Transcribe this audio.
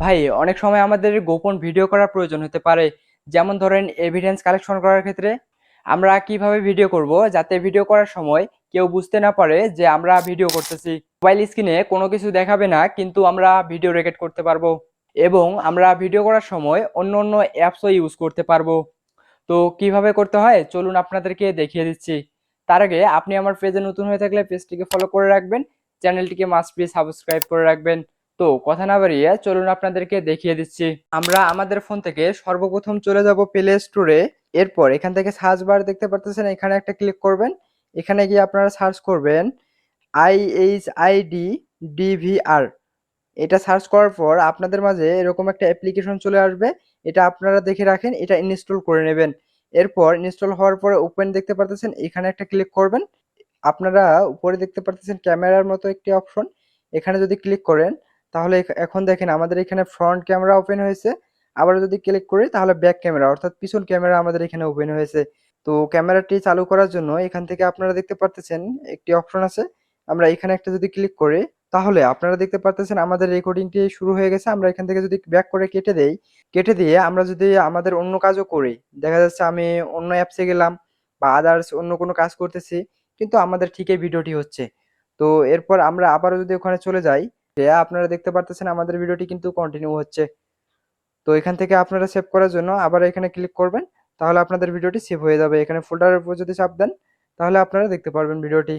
ভাই, অনেক সময় আমাদের গোপন ভিডিও করার প্রয়োজন হতে পারে। যেমন ধরেন এভিডেন্স কালেকশন করার ক্ষেত্রে। আমরা কীভাবে ভিডিও করব? যাতে ভিডিও করার সময় কেউ বুঝতে না পারে যে আমরা ভিডিও করতেছি। মোবাইল স্ক্রিনে কোনো কিছু দেখাবে না, কিন্তু আমরা ভিডিও রেকর্ড করতে পারব। এবং আমরা ভিডিও করার সময় অন্য অন্য অ্যাপসও ইউজ করতে পারব। তো কীভাবে করতে হয়? চলুন আপনাদেরকে দেখিয়ে দিচ্ছি। তার আগে আপনি আমার পেজে নতুন হয়ে থাকলে পেজটিকে ফলো করে রাখবেন। চ্যানেলটিকে মাস্ট বি সাবস্ক্রাইব করে রাখবেন। তো কথা না বাড়িয়ে চলুন আপনাদেরকে দেখিয়ে দিচ্ছি। আমরা আমাদের ফোন থেকে সর্বপ্রথম চলে যাব প্লে স্টোরে এরপর এখান থেকে সার্চ বার দেখতে পারতেছেন, এখানে একটা ক্লিক করবেন। এখানে গিয়ে আপনারা সার্চ করবেন I H I D DVR এটা সার্চ করার পর আপনাদের মাঝে এরকম একটা অ্যাপ্লিকেশন চলে আসবে। এটা আপনারা দেখে রাখেন, এটা ইনস্টল করে নেবেন। এরপর ইনস্টল হওয়ার পরে ওপেন দেখতে পারতেছেন, এখানে একটা ক্লিক করবেন। আপনারা উপরে দেখতে পারতেছেন ক্যামেরার মতো একটি অপশন এখানে যদি ক্লিক করেন তাহলে এখন দেখেন আমাদের এখানে ফ্রন্ট ক্যামেরা ওপেন হয়েছে। আবার যদি ক্লিক করি তাহলে ব্যাক ক্যামেরা অর্থাৎ পিছন ক্যামেরা আমাদের এখানে ওপেন হয়েছে। তো ক্যামেরাটি চালু করার জন্য এখান থেকে আপনারা দেখতে পারতেছেন একটি অপশন আছে। আমরা এখানে একটা যদি ক্লিক করি, তাহলে আপনারা দেখতে পারতেছেন আমাদের রেকর্ডিংটি শুরু হয়ে গেছে। আমরা এখান থেকে যদি ব্যাক করে কেটে দেই, কেটে দিয়ে আমরা যদি আমাদের অন্য কাজও করি, দেখা যাচ্ছে আমি অন্য অ্যাপসে গেলাম বা আদার্স অন্য কোনো কাজ করতেছি, কিন্তু আমাদের ঠিকই ভিডিওটি হচ্ছে। তো এরপর আমরা আবারও যদি ওখানে চলে যাই আপনারা দেখতে পারতেছেন আমাদের ভিডিওটি কিন্তু কন্টিনিউ হচ্ছে। তো এখান থেকে আপনারা সেভ করার জন্য আবার এখানে ক্লিক করবেন, তাহলে আপনাদের ভিডিওটি সেভ হয়ে যাবে। এখানে ফোল্ডারের উপর যদি চাপ দেন, তাহলে আপনারা দেখতে পারবেন ভিডিওটি।